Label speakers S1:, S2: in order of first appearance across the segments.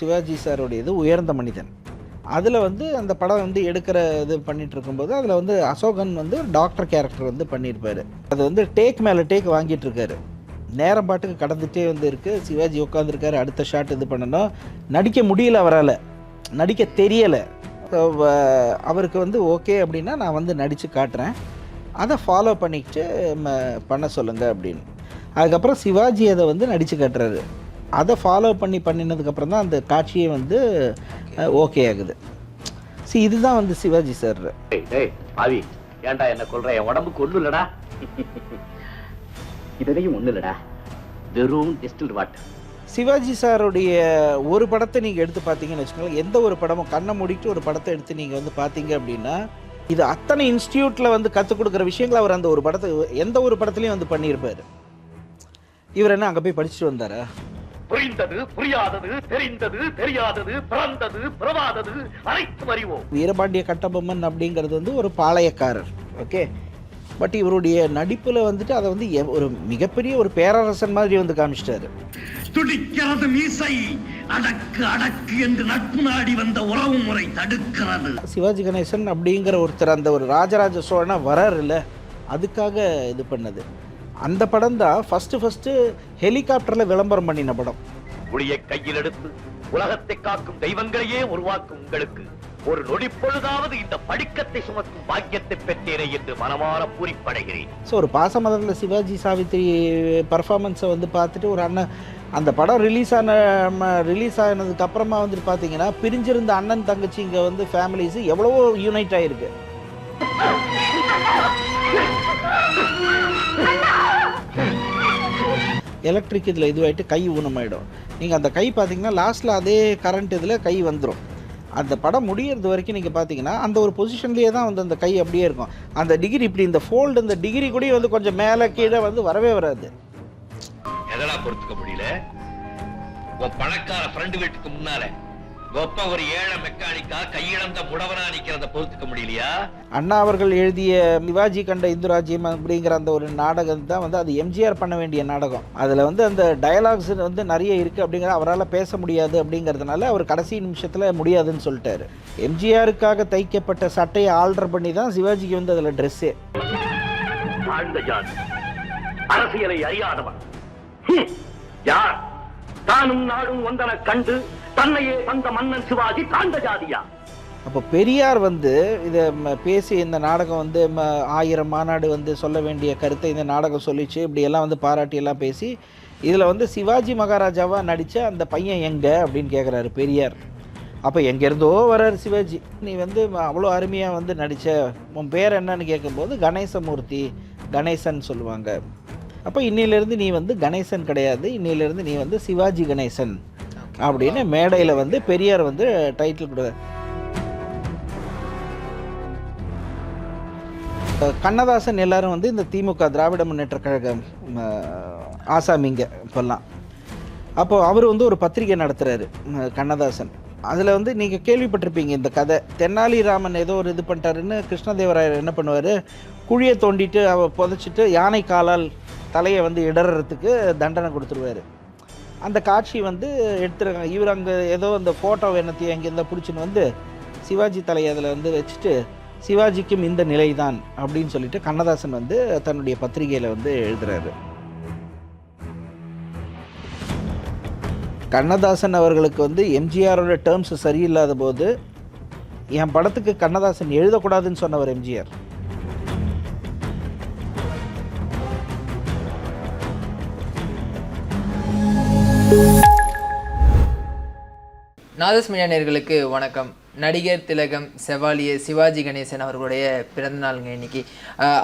S1: சிவாஜி சாருடையது உயர்ந்த மனிதன். அதில் வந்து அந்த படம் வந்து எடுக்கிற இது பண்ணிட்டு இருக்கும்போது அதில் வந்து அசோகன் வந்து டாக்டர் கேரக்டர் வந்து பண்ணியிருப்பாரு. அது வந்து டேக் மேலே டேக் வாங்கிட்டு இருக்காரு நேரம் பாட்டுக்கு கடந்துகிட்டே வந்து இருக்கு. சிவாஜி உட்காந்துருக்காரு அடுத்த ஷாட் இது பண்ணணும். நடிக்க முடியல அவரால். நடிக்க தெரியலை. அவருக்கு வந்து ஓகே அப்படின்னா நான் வந்து நடித்து காட்டுறேன். அதை ஃபாலோ பண்ணிக்கிட்டு ம- பண்ண சொல்லுங்கள் அப்படின்னு. அதுக்கப்புறம் சிவாஜி அதை வந்து நடித்து காட்டுறாரு. அதை ஃபாலோ பண்ணி பண்ணினதுக்கப்புறம் தான் அந்த காட்சியே வந்து ஓகே ஆகுது. சி இதுதான் வந்து சிவாஜி சார்
S2: பாவி. ஏன்டா என்ன கொல்ற? என் உடம்புக்கு ஒண்ணு இல்லடா இதுலயும் ஒண்ணு இல்லடா. வெறும் டிஸ்டில்ட் வாட்டர்
S1: சிவாஜி சாருடைய ஒரு படத்தை நீங்கள் எடுத்து பார்த்தீங்கன்னு வச்சுக்கோங்களேன் எந்த ஒரு படமும் கண்ணை மூடிட்டு ஒரு படத்தை எடுத்து நீங்கள் வந்து பார்த்தீங்க அப்படின்னா இது அத்தனை இன்ஸ்டியூட்டில் வந்து கற்றுக் கொடுக்குற விஷயங்களை அவர் அந்த ஒரு படத்தை எந்த ஒரு படத்துலையும் வந்து பண்ணியிருப்பார். இவர் என்ன அங்கே போய் படிச்சுட்டு வந்தாரா?
S2: புரிந்தது புரியாதது தெரிந்தது தெரியாதது பிறந்தது பிறவாதது அனைத்தும் அறிவோம்.
S1: வீரபாண்டிய கட்டபொம்மன் அப்படிங்கிறது வந்து ஒரு பாளையக்காரர் ஓகே பட் இவருடைய நடிப்பில் வந்துட்டு அதை வந்து எவ்- ஒரு மிகப்பெரிய ஒரு பேரரசன் மாதிரி வந்து காமிச்சிட்டாரு.
S3: துடிக்கிறது மீசை அடக்கு அடக்கு என்று நட்பு நாடி வந்த உறவு முறை தடுக்கிறது.
S1: சிவாஜி கணேசன் அப்படிங்கிற ஒருத்தர் அந்த ஒரு ராஜராஜ சோழனா வராரு இல்ல அதுக்காக இது பண்ணது. அந்த படம் தான் ஃபஸ்ட்டு ஃபஸ்ட்டு ஹெலிகாப்டரில் விளம்பரம் பண்ணின படம்.
S2: புளியை கையில் எடுத்து உலகத்தை காக்கும் தெய்வங்களையே உருவாக்கும் உங்களுக்கு ஒரு நொடி பொழுதாவது இந்த படிக்கத்தை சுமக்கும் பாக்கியத்தை பெற்றேனே என்று மனமாற பூரிப்படைகிறேன்.
S1: ஸோ ஒரு பாசமலரில் சிவாஜி சாவித்திரி பர்ஃபார்மன்ஸை வந்து பார்த்துட்டு ஒரு அண்ணன் அந்த படம் ரிலீஸ் ஆன ரிலீஸ் ஆனதுக்கு அப்புறமா வந்துட்டு பார்த்தீங்கன்னா பிரிஞ்சிருந்த அண்ணன் தங்கச்சி இங்கே வந்து ஃபேமிலிஸ் எவ்வளவோ யூனைட் ஆயிருக்கு. எலக்ட்ரிக் இதில் இதுவாயிட்டு கை ஊனமாயிடும். நீங்கள் அந்த கை பார்த்தீங்கன்னா லாஸ்ட்டில் அதே கரண்ட் இதில் கை வந்துடும் அந்த படம் முடியறது வரைக்கும் நீங்கள் பார்த்தீங்கன்னா அந்த ஒரு பொசிஷன்லேயே தான் வந்து அந்த கை அப்படியே இருக்கும். அந்த டிகிரி இப்படி இந்த ஃபோல்டு இந்த டிகிரி கூட வந்து கொஞ்சம் மேலே கீழே வந்து வரவே வராது.
S4: எதெல்லாம் பொறுத்துக்க முடியல? உன் பணக்கார ஃப்ரெண்டு வீட்டுக்கு முன்னால ஒப்ப ஒரு ஏழை மெக்கானிக்கா கையிழந்த முடவனா நிக்கிறத பொறுத்துக்க முடியலையா?
S1: அண்ணா அவர்கள் எழுதிய சிவாஜி கண்ட இந்து ராஜ்யம் அப்படிங்கிற அந்த ஒரு நாடகம் தான் வந்து அது எம்ஜிஆர் பண்ண வேண்டிய நாடகம். அதில் வந்து அந்த டயலாக்ஸ் வந்து நிறைய இருக்குது அப்படிங்கிற அவரால் பேச முடியாது அப்படிங்கிறதுனால அவர் கடைசி நிமிஷத்தில் முடியாதுன்னு சொல்லிட்டாரு. எம்ஜிஆருக்காக தைக்கப்பட்ட சட்டையை ஆல்டர் பண்ணி தான் சிவாஜிக்கு வந்து அதில் ட்ரெஸ்ஸே
S2: அரசியலை அறியாதவன். யார்? தானும் நாடும் ஒன்றன கண்டு தன்னையே வந்த மன்னன் சிவாஜி தாழ்ந்த ஜாதியா.
S1: அப்போ பெரியார் வந்து இதை ம- பேசி இந்த நாடகம் வந்து ம- ஆயிரம் மாநாடு வந்து சொல்ல வேண்டிய கருத்தை இந்த நாடகம் சொல்லிச்சு. இப்படியெல்லாம் வந்து பாராட்டியெல்லாம் பேசி இதில் வந்து சிவாஜி மகாராஜாவாக நடித்த அந்த பையன் எங்கே அப்படின்னு கேட்குறாரு பெரியார். அப்போ எங்கேருந்தோ வர்றாரு சிவாஜி. நீ வந்து அவ்வளோ அருமையாக வந்து நடித்த உன் பேர் என்னன்னு கேட்கும்போது கணேசமூர்த்தி கணேசன் சொல்லுவாங்க. அப்போ இன்னிலேருந்து நீ வந்து கணேசன் கிடையாது. இன்னிலேருந்து நீ வந்து சிவாஜி கணேசன் அப்படின்னு மேடையில் வந்து பெரியார் வந்து டைட்டில் கொடுத்தார் கண்ணதாசன் எல்லாரும் வந்து இந்த திமுக திராவிட முன்னேற்ற கழகம் ஆசாமிங்க இப்போல்லாம். அப்போது அவர் வந்து ஒரு பத்திரிகை நடத்துகிறாரு கண்ணதாசன். அதில் வந்து நீங்கள் கேள்விப்பட்டிருப்பீங்க இந்த கதை. தென்னாலிராமன் ஏதோ ஒரு இது பண்ணிட்டாருன்னு கிருஷ்ணதேவராயர் என்ன பண்ணுவார்? குழியை தோண்டிட்டு அவ புதைச்சிட்டு யானை காலால் தலையை வந்து இடறதுக்கு தண்டனை கொடுத்துருவாரு. அந்த காட்சி வந்து எடுத்துருக்காங்க. இவர் அங்கே ஏதோ அந்த ஃபோட்டோ என்னத்தையும் அங்கேருந்து பிடிச்சின்னு வந்து சிவாஜி தலையை அதில் வந்து வச்சுட்டு சிவாஜிக்கும் இந்த நிலைதான் அப்படின்னு சொல்லிட்டு கண்ணதாசன் வந்து தன்னுடைய பத்திரிகையில் வந்து எழுதுறாரு. கண்ணதாசன் அவர்களுக்கு வந்து எம்ஜிஆரோட டேர்ம்ஸ் சரியில்லாத போது என் படத்துக்கு கண்ணதாசன் எழுதக்கூடாதுன்னு சொன்னவர் எம்ஜிஆர்.
S5: நாதஸ் மீடியா வணக்கம். நடிகர் திலகம் செவாலிய சிவாஜி கணேசன் அவர்களுடைய பிறந்தநாளுங்க இன்னைக்கு.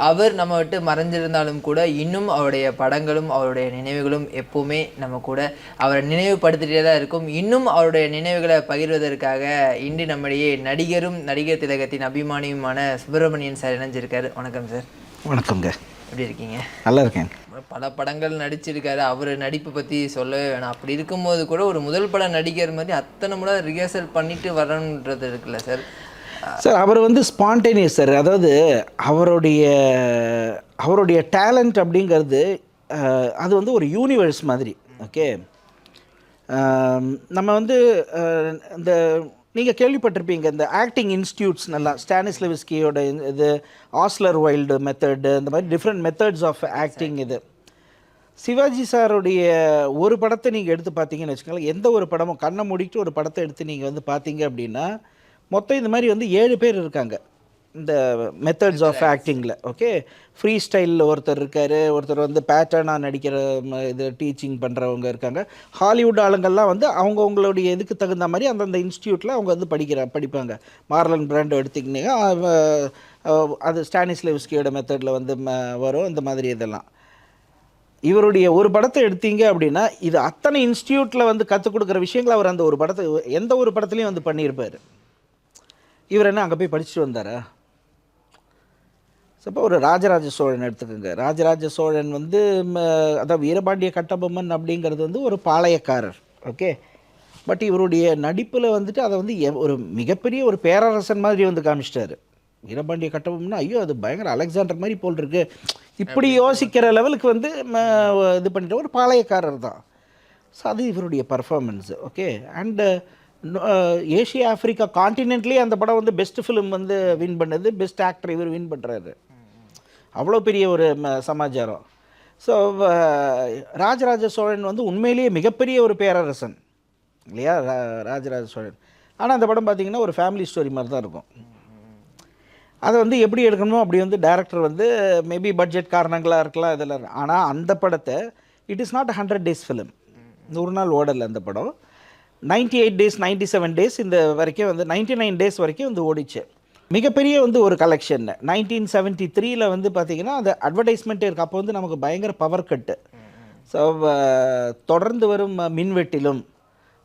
S5: அவர் நம்ம விட்டு மறைஞ்சிருந்தாலும் கூட இன்னும் அவருடைய படங்களும் அவருடைய நினைவுகளும் எப்போவுமே நம்ம கூட அவரை நினைவுபடுத்திகிட்டே தான் இருக்கும். இன்னும் அவருடைய நினைவுகளை பகிர்வதற்காக இன்று நம்முடைய நடிகரும் நடிகர் திலகத்தின் அபிமானியுமான சுப்பிரமணியன் சார் இணைஞ்சிருக்காரு. வணக்கம் சார்.
S1: வணக்கங்க
S5: எப்படி இருக்கீங்க?
S1: நல்லா இருக்கேன்
S5: பல படங்கள் நடிச்சிருக்காரு. அவர் நடிப்பு பற்றி சொல்லவே வேணாம். அப்படி இருக்கும்போது கூட ஒரு முதல் பட நடிகர் மாதிரி அத்தனை முறை ரிஹர்சல் பண்ணிட்டு வரணுன்றது இருக்குல்ல சார்
S1: சார் அவர் வந்து ஸ்பான்டேனியஸ் சார் அதாவது அவருடைய அவருடைய டேலண்ட் அப்படிங்கிறது அது வந்து ஒரு யூனிவர்ஸ் மாதிரி ஓகே நம்ம வந்து இந்த நீங்கள் கேள்விப்பட்டிருப்பீங்க இந்த ஆக்டிங் இன்ஸ்டியூட்ஸ் நல்லா ஸ்டானிஸ்லவிஸ்கியோட இது ஆஸ்லர் வைல்டு மெத்தடு இந்த மாதிரி டிஃப்ரெண்ட் மெத்தட்ஸ் ஆஃப் ஆக்டிங் இது. சிவாஜி சாருடைய ஒரு படத்தை நீங்கள் எடுத்து பார்த்தீங்கன்னு வச்சுக்கோங்களேன் எந்த ஒரு படமும் கண்ணை மூடிட்டு ஒரு படத்தை எடுத்து நீங்கள் வந்து பார்த்தீங்க அப்படின்னா மொத்தம் இந்த மாதிரி வந்து ஏழு பேர் இருக்காங்க. இந்த மெத்தட்ஸ் ஆஃப் ஆக்டிங்கில் ஓகே ஃப்ரீ ஸ்டைலில் ஒருத்தர் இருக்கார் ஒருத்தர் வந்து பேட்டர்னாக நடிக்கிற இது டீச்சிங் பண்ணுறவங்க இருக்காங்க. ஹாலிவுட் ஆளுங்கள்லாம் வந்து அவங்கவுங்களுடைய இதுக்கு தகுந்த மாதிரி அந்தந்த இன்ஸ்டியூட்டில் அவங்க வந்து படிக்கிற படிப்பாங்க. மார்லன் பிராண்டோ அவ- அது ஸ்டானிஸ்லெவ்ஸ்கியோட மெத்தடில் வந்து ம- வரும் இந்த மாதிரி இதெல்லாம். இவருடைய ஒரு படத்தை எடுத்தீங்க அப்படின்னா இது அத்தனை இன்ஸ்டியூட்டில் வந்து கற்றுக் கொடுக்குற விஷயங்களை அவர் அந்த ஒரு படத்தை எந்த ஒரு படத்துலையும் வந்து பண்ணியிருப்பார். இவர் என்ன அங்கே போய் படிச்சுட்டு வந்தாரா? ஸோ இப்போ ஒரு ராஜராஜ சோழன் எடுத்துக்கோங்க. ராஜராஜ சோழன் வந்து அதான் வீரபாண்டிய கட்டபொம்மன் அப்படிங்கிறது வந்து ஒரு பாளையக்காரர். ஓகே பட் இவருடைய நடிப்பில் வந்துட்டு அதை வந்து ஒரு மிகப்பெரிய ஒரு பேரரசன் மாதிரி வந்து காமிச்சிட்டாரு. வீரபாண்டிய கட்டபொம்மன்னா ஐயோ அது பயங்கர அலெக்சாண்டர் மாதிரி போல் இருக்கு. இப்படி யோசிக்கிற லெவலுக்கு வந்து இது பண்ணிட்ட ஒரு பாளையக்காரர் தான். ஸோ அது இவருடைய performance okay and Asia Africa காண்டினென்ட்லேயே அந்த படம் வந்து பெஸ்ட் ஃபிலிம் வந்து வின் பண்ணது பெஸ்ட் ஆக்டர் இவர் வின் பண்ணுறாரு அவ்வளோ பெரிய ஒரு ம- சமாச்சாரம். ஸோ ராஜராஜ சோழன் வந்து உண்மையிலேயே மிகப்பெரிய ஒரு பேரரசன். இல்லையா? ரா- ராஜராஜ சோழன். ஆனால் அந்த படம் பார்த்திங்கன்னா ஒரு ஃபேமிலி ஸ்டோரி மாதிரி தான் இருக்கும். அதை வந்து எப்படி எடுக்கணுமோ அப்படி வந்து டேரக்டர் வந்து மேபி பட்ஜெட் காரணங்களாக இருக்கலாம் இதெல்லாம் ஆனால் அந்த படத்தை it is not hundred days film நூறு நாள் ஓடலை அந்த படம். 98 eight days ninety seven days இந்த வரைக்கும் வந்து 99 நைன் டேஸ் வரைக்கும் வந்து ஓடிச்சு. மிகப்பெரிய வந்து ஒரு கலெக்ஷன் நைன்டீன் செவன்ட்டி த்ரீல வந்து பார்த்தீங்கன்னா அந்த அட்வர்டைஸ்மெண்ட்டே இருக்குது அப்போ வந்து நமக்கு பயங்கர பவர் கட்டு ஸோ தொடர்ந்து வரும் மின்வெட்டிலும்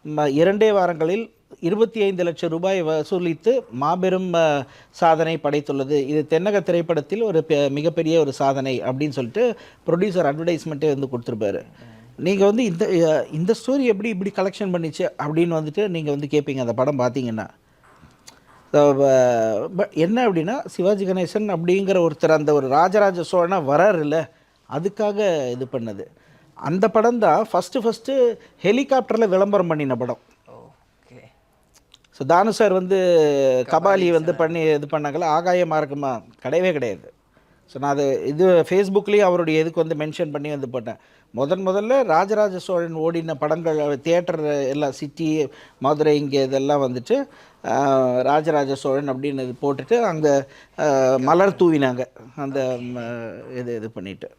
S1: ம- இரண்டே வாரங்களில் இருபத்தி ஐந்து லட்சம் ரூபாய் வசூலித்து மாபெரும் சாதனை படைத்துள்ளது. இது தென்னக திரைப்படத்தில் ஒரு பெ- மிகப்பெரிய ஒரு சாதனை அப்படின்னு சொல்லிட்டு ப்ரொடியூசர் அட்வர்டைஸ்மெண்ட்டே வந்து கொடுத்துருப்பாரு. நீங்கள் வந்து இந்த இந்த ஸ்டோரி எப்படி இப்படி கலெக்ஷன் பண்ணிச்சு அப்படின்னு வந்துட்டு நீங்கள் வந்து கேட்பீங்க அந்த படம் பார்த்தீங்கன்னா So, uh, என்ன அப்படின்னா சிவாஜி கணேசன் அப்படிங்கிற ஒருத்தர் அந்த ஒரு ராஜராஜ சோழனா வராரு இல்லை அதுக்காக இது பண்ணது. அந்த படம் தான் ஃபஸ்ட்டு ஃபஸ்ட்டு ஹெலிகாப்டரில் விளம்பரம் பண்ணின படம்.
S5: ஓகே
S1: ஸோ தானு சார் வந்து கபாலி வந்து பண்ணி இது பண்ணாங்கல்ல ஆகாயமாக இருக்குமா கிடையவே கிடையாது. ஸோ நான் அது இது ஃபேஸ்புக்லேயும் அவருடைய இதுக்கு வந்து மென்ஷன் பண்ணி வந்து போட்டேன். முதன் முதல்ல ராஜராஜ சோழன் ஓடின படங்கள் தியேட்டர் எல்லாம் சிட்டி மதுரை இங்கே இதெல்லாம் வந்துட்டு ராஜராஜ சோழன் அப்படின்னு இது போட்டுட்டு அங்கே மலர் தூவினாங்க. அந்த இது இது பண்ணிட்டு.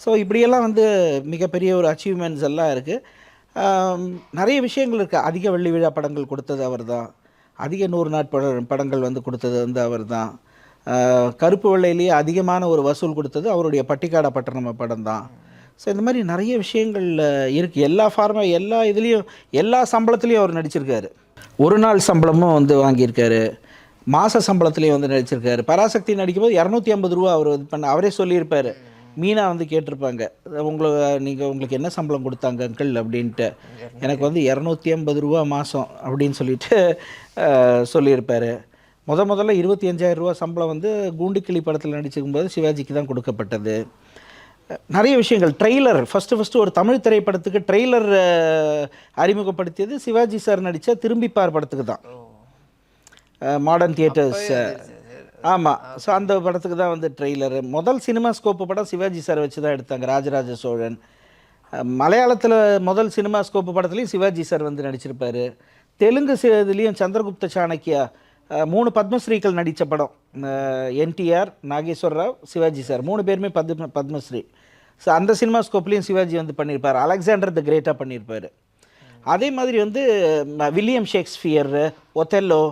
S1: ஸோ இப்படியெல்லாம் வந்து மிகப்பெரிய ஒரு அச்சீவ்மெண்ட்ஸ் எல்லாம் இருக்குது நிறைய விஷயங்கள் இருக்குது அதிக வெள்ளி விழா படங்கள் கொடுத்தது அவர் தான் அதிக நூறு நாட்பட படங்கள் வந்து கொடுத்தது வந்து அவர் தான் கருப்பு வெள்ளையிலேயே அதிகமான ஒரு வசூல் கொடுத்தது அவருடைய பட்டிக்காடா பட்டணம் படம் தான் ஸோ இந்த மாதிரி நிறைய விஷயங்கள் இருக்குது எல்லா ஃபார்மா எல்லா இதுலேயும் எல்லா சம்பளத்துலேயும் அவர் நடிச்சிருக்காரு. ஒரு நாள் சம்பளமும் வந்து வாங்கியிருக்காரு. மாத சம்பளத்துலேயும் வந்து நடிச்சிருக்காரு. பராசக்தி நடிக்கும்போது இரநூத்தி ஐம்பது ரூபா அவர் இது பண்ண அவரே சொல்லியிருப்பார். மீனா வந்து கேட்டிருப்பாங்க. உங்களுக்கு நீங்கள் உங்களுக்கு என்ன சம்பளம் கொடுத்தாங்க அங்கிள் அப்படின்ட்டு. எனக்கு வந்து இரநூத்தி ஐம்பது ரூபா மாதம் அப்படின்னு சொல்லிட்டு சொல்லியிருப்பார். முத முதல்ல இருபத்தி அஞ்சாயிரம் ரூபா சம்பளம் வந்து கூண்டுக்கிளி படத்தில் நடிச்சிருக்கும்போது சிவாஜிக்கு தான் கொடுக்கப்பட்டது. நிறைய விஷயங்கள். ட்ரெய்லர் ஃபஸ்ட்டு ஃபஸ்ட்டு ஒரு தமிழ் திரைப்படத்துக்கு ட்ரெய்லர் அறிமுகப்படுத்தியது சிவாஜி சார் நடித்த திரும்பிப்பார் படத்துக்கு தான். மாடர்ன் தியேட்டர்ஸ் ஆமாம் ஸோ அந்த படத்துக்கு தான் வந்து ட்ரெய்லரு முதல் சினிமா ஸ்கோப்பு படம் சிவாஜி சார் வச்சு தான் எடுத்தாங்க ராஜராஜ சோழன். மலையாளத்தில் முதல் சினிமா ஸ்கோப்பு படத்துலையும் சிவாஜி சார் வந்து நடிச்சிருப்பாரு. தெலுங்கு இதுலேயும் சந்திரகுப்த சாணக்கியா மூணு பத்மஸ்ரீகள் நடித்த படம். என்டிஆர் நாகேஸ்வர ராவ் சிவாஜி சார் மூணு பேருமே பத்ம பத்மஸ்ரீ. ஸோ அந்த சினிமா ஸ்கோப்லேயும் சிவாஜி வந்து பண்ணியிருப்பார் அலெக்சாண்டர் த கிரேட்டாக பண்ணியிருப்பார் அதே மாதிரி வந்து வில்லியம் ஷேக்ஸ்பியர் ஒத்தெல்லோ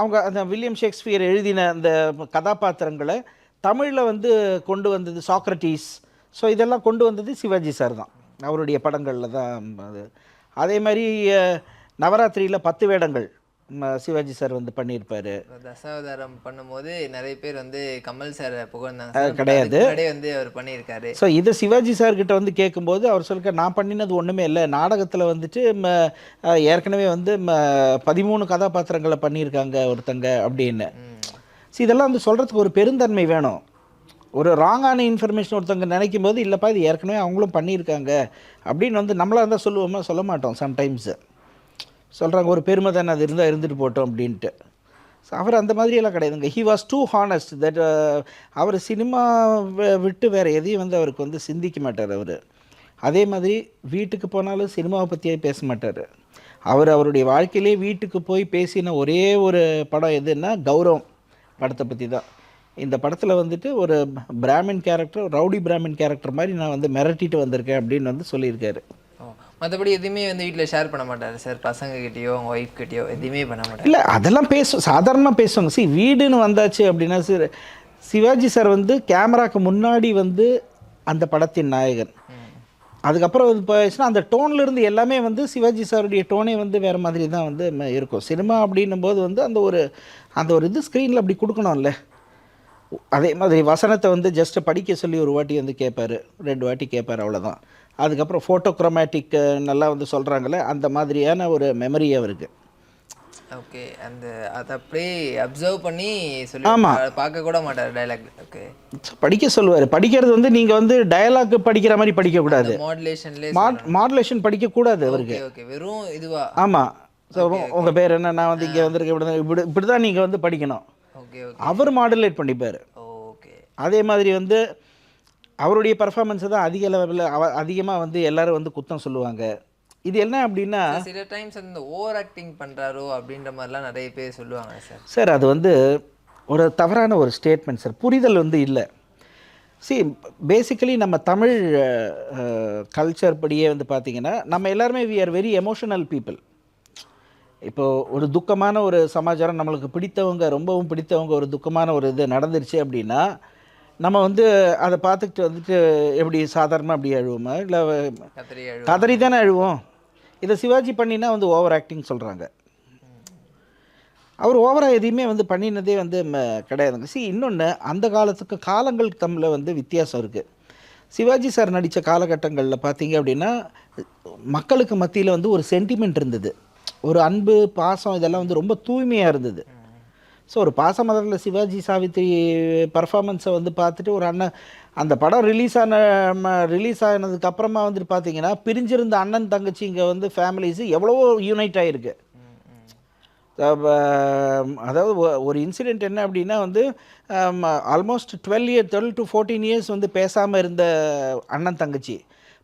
S1: அவங்க அந்த வில்லியம் ஷேக்ஸ்பியர் எழுதின அந்த கதாபாத்திரங்களை தமிழில் வந்து கொண்டு வந்தது சாக்ரட்டிஸ் ஸோ இதெல்லாம் கொண்டு வந்தது சிவாஜி சார் தான். அவருடைய படங்களில் தான் அது. அதே மாதிரி நவராத்திரியில் பத்து வேடங்கள். சிவாஜி சார் வந்து பண்ணியிருப்பார்.
S5: தசாவதாரம் பண்ணும்போது நிறைய பேர் வந்து கமல் சார் புகழ்ந்தாங்க.
S1: கிடையாது.
S5: வந்து அவர் பண்ணியிருக்காரு.
S1: ஸோ இது சிவாஜி சார்கிட்ட வந்து கேட்கும்போது அவர் சொல்லிக்க நான் பண்ணினது ஒன்றுமே இல்லை. நாடகத்தில் வந்துட்டு ஏற்கனவே வந்து பதிமூணு கதாபாத்திரங்களை பண்ணியிருக்காங்க ஒருத்தங்க அப்படின்னு. ஸோ இதெல்லாம் வந்து சொல்கிறதுக்கு ஒரு பெருந்தன்மை வேணும். ஒரு ராங்கான இன்ஃபர்மேஷன் ஒருத்தவங்க நினைக்கும் போது இல்லைப்பா இது ஏற்கனவே அவங்களும் பண்ணியிருக்காங்க அப்படின்னு வந்து நம்மளா இருந்தால் சொல்லுவோமா? சொல்ல மாட்டோம் சம்டைம்ஸு சொல்கிறாங்க ஒரு பெருமை தானே அது இருந்தால் இருந்துட்டு போட்டோம் அப்படின்ட்டு. ஸோ அவர் அந்த மாதிரியெல்லாம் கிடையாதுங்க he was too honest that our cinema விட்டு வேறு எதையும் வந்து அவருக்கு வந்து சிந்திக்க மாட்டார் அவர். அதே மாதிரி வீட்டுக்கு போனாலும் சினிமாவை பற்றியே பேச மாட்டார். அவர் அவருடைய வாழ்க்கையிலே வீட்டுக்கு போய் பேசின ஒரே ஒரு படம் எதுன்னா கௌரவம் படத்தை பற்றி தான். இந்த படத்தில் வந்துட்டு ஒரு Brahmin character rowdy Brahmin character மாதிரி நான் வந்து மிரட்டிட்டு வந்திருக்கேன் அப்படின்னு வந்து சொல்லியிருக்காரு.
S5: மற்றபடி எதுவுமே வந்து வீட்டில் ஷேர் பண்ண மாட்டார் சார் பசங்க கிட்டயோ அவங்க ஒய்ஃப் கிட்டயோ எதுவுமே பண்ண மாட்டார்.
S1: இல்லை அதெல்லாம் பேசும் சாதாரணமாக பேசுவாங்க. சி வீடுன்னு வந்தாச்சு அப்படின்னா சார் சிவாஜி சார் வந்து கேமராக்கு முன்னாடி வந்து அந்த படத்தின் நாயகன். அதுக்கப்புறம் வந்து போயிடுச்சுன்னா அந்த டோன்ல இருந்து எல்லாமே வந்து சிவாஜி சாருடைய டோனே வந்து வேறு மாதிரி தான் வந்து இருக்கும். சினிமா அப்படின்னும் போது வந்து அந்த ஒரு அந்த ஒரு இது ஸ்க்ரீனில் அப்படி கொடுக்கணும்ல. அதே மாதிரி வசனத்தை வந்து ஜஸ்ட் படிக்க சொல்லி ஒரு வாட்டி வந்து கேட்பாரு ரெண்டு வாட்டி கேட்பாரு அவ்வளோதான் அதுக்கப்புறம் ஃபோட்டோக்ரோமேட்டிக் நல்லா வந்து சொல்கிறாங்களே அந்த மாதிரியான ஒரு மெமரி அவருக்கு
S5: ஓகே அந்த அதை அப்படியே அப்சர்வ் பண்ணி சொல்லி
S1: ஆமா.
S5: பார்க்க கூட மாட்டார் டைலாக் ஓகே
S1: படிக்க சொல்லுவார். படிக்கிறது வந்து நீங்கள் வந்து டயலாக் படிக்கிற மாதிரி படிக்கக்கூடாது
S5: மாடுலேஷன்லேயே
S1: மாட் மாடுலேஷன் படிக்கக்கூடாது அவருக்கு.
S5: ஓகே வெறும் இதுவா?
S1: ஆமாம் ஸோ உங்கள் பேர் என்ன? நான் வந்து இங்கே வந்திருக்கேன். இப்படி இப்படி இப்படி தான் நீங்கள் வந்து படிக்கணும். அவர் மாடுலேட் பண்ணிப்பார்.
S5: ஓகே
S1: அதே மாதிரி வந்து அவருடைய பர்ஃபார்மன்ஸை தான் அதிக லெவலில் அதிகமாக வந்து எல்லாரும் வந்து குத்தம் சொல்லுவாங்க. இது என்ன அப்படின்னா
S5: சில டைம்ஸ் அந்த ஓவர் ஆக்டிங் பண்றாரோ அப்படின்ற மாதிரிலாம் நிறைய பேர் சொல்லுவாங்க சார்.
S1: சார் அது வந்து ஒரு தவறான ஒரு ஸ்டேட்மெண்ட் சார். புரிதல் வந்து இல்லை. சி பேசிக்கலி நம்ம தமிழ் கல்ச்சர் படியே வந்து பார்த்தீங்கன்னா நம்ம எல்லாருமே we are very emotional people இப்போது ஒரு துக்கமான ஒரு சமாச்சாரம் நம்மளுக்கு பிடித்தவங்க ரொம்பவும் பிடித்தவங்க ஒரு துக்கமான ஒரு இது நடந்துருச்சு அப்படின்னா நம்ம வந்து அதை பார்த்துக்கிட்டு வந்துட்டு எப்படி சாதாரணமாக அப்படி அழுவோமா? இல்லை கதறி தானே அழுவோம். இதை சிவாஜி பண்ணினா வந்து ஓவர் ஆக்டிங் சொல்கிறாங்க அவர் ஓவராக எதையுமே வந்து பண்ணினதே வந்து கிடையாதுங்க. சி இன்னொன்று அந்த காலத்துக்கு காலங்கள் தம்மில் வந்து வித்தியாசம் இருக்குது சிவாஜி சார் நடித்த காலகட்டங்களில் பார்த்தீங்க அப்படின்னா மக்களுக்கு மத்தியில் வந்து ஒரு சென்டிமெண்ட் இருந்தது. ஒரு அன்பு பாசம் இதெல்லாம் வந்து ரொம்ப தூய்மையாக இருந்தது. ஸோ ஒரு பாசமலரில் சிவாஜி சாவித்திரி பர்ஃபார்மன்ஸை வந்து பார்த்துட்டு ஒரு அண்ணன் அந்த படம் ரிலீஸ் ஆன ரிலீஸ் ஆனதுக்கு அப்புறமா வந்துட்டு பார்த்தீங்கன்னா பிரிஞ்சிருந்த அண்ணன் தங்கச்சி இங்கே வந்து ஃபேமிலிஸ் எவ்வளவோ யூனைட் ஆகிருக்கு அதாவது ஒரு இன்சிடெண்ட் என்ன அப்படின்னா வந்து almost twelve year twelve to fourteen years வந்து பேசாமல் இருந்த அண்ணன் தங்கச்சி.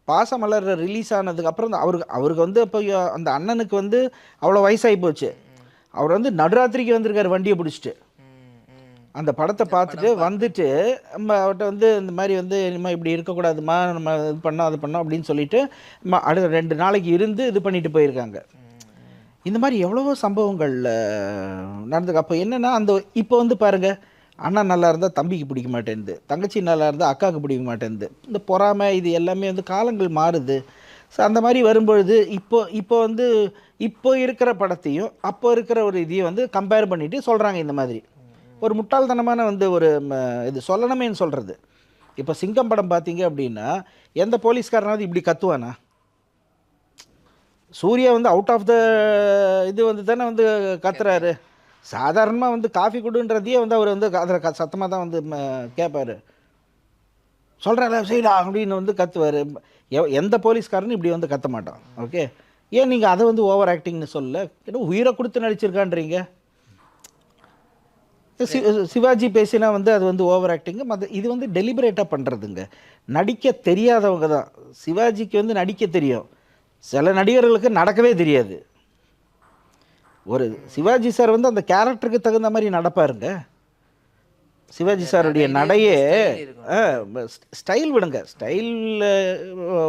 S1: பாசமலர் ரிலீஸ் ஆனதுக்கு அப்புறம் தான் அவருக்கு அவருக்கு வந்து இப்போ அந்த அண்ணனுக்கு வந்து அவ்வளோ வயசாகி போச்சு. அவர் வந்து நடுராத்திரிக்கு வந்திருக்காரு வண்டியை பிடிச்சிட்டு. அந்த படத்தை பார்த்துட்டு வந்துட்டு நம்ம அவர்கிட்ட வந்து இந்த மாதிரி வந்து இனிமேல் இப்படி இருக்கக்கூடாதுமா நம்ம இது பண்ணோம் அது பண்ணோம் அப்படின்னு சொல்லிட்டு ம- அடுத்த ரெண்டு நாளைக்கு இருந்து இது பண்ணிட்டு போயிருக்காங்க. இந்த மாதிரி எவ்வளவோ சம்பவங்கள் நடந்துக்கு அப்போ என்னென்னா அந்த இப்போ வந்து பாருங்கள் அண்ணா நல்லா இருந்தால் தம்பிக்கு பிடிக்க மாட்டேங்குது தங்கச்சி நல்லா இருந்தால் அக்காவுக்கு பிடிக்க மாட்டேங்குது இந்த பொறாமை இது எல்லாமே வந்து காலங்கள் மாறுது. ஸோ அந்த மாதிரி வரும்பொழுது இப்போ இப்போ வந்து இப்போ இருக்கிற படத்தையும் அப்போ இருக்கிற ஒரு இதையும் வந்து கம்பேர் பண்ணிட்டு சொல்கிறாங்க இந்த மாதிரி. ஒரு முட்டாள்தனமான வந்து ஒரு ம, இது சொல்லணுமேன்னு சொல்கிறது இப்போ சிங்கம் படம் பார்த்தீங்க அப்படின்னா எந்த போலீஸ்காரனாவது இப்படி கத்துவானா? சூர்யா வந்து அவுட் ஆஃப் த இது வந்து தானே வந்து கத்துறாரு. சாதாரணமாக வந்து காஃபி குடுன்றதையே வந்து அவர் வந்து அதில் க சத்தமாக தான் வந்து கேட்பார் சொல்கிறேன் செய்டா அப்படின்னு வந்து கத்துவார். எந்த போலீஸ்காரனும் இப்படி வந்து கத்த மாட்டான். ஓகே ஏன் நீங்கள் அதை வந்து ஓவர் ஆக்டிங்னு சொல்லல? ஏன்னா உயிரை கொடுத்து நடிச்சிருக்கான்றீங்க. சிவாஜி பேசினா வந்து அது வந்து ஓவர் ஆக்டிங்கு மற்ற இது வந்து டெலிபரேட்டாக பண்ணுறதுங்க நடிக்க தெரியாதவங்க தான். சிவாஜிக்கு வந்து நடிக்க தெரியும். சில நடிகர்களுக்கு நடக்கவே தெரியாது. ஒரு சிவாஜி சார் வந்து அந்த கேரக்டருக்கு தகுந்த மாதிரி நடப்பாருங்க. சிவாஜி சாருடைய நடையே ஸ்டைல் விடுங்க. ஸ்டைல்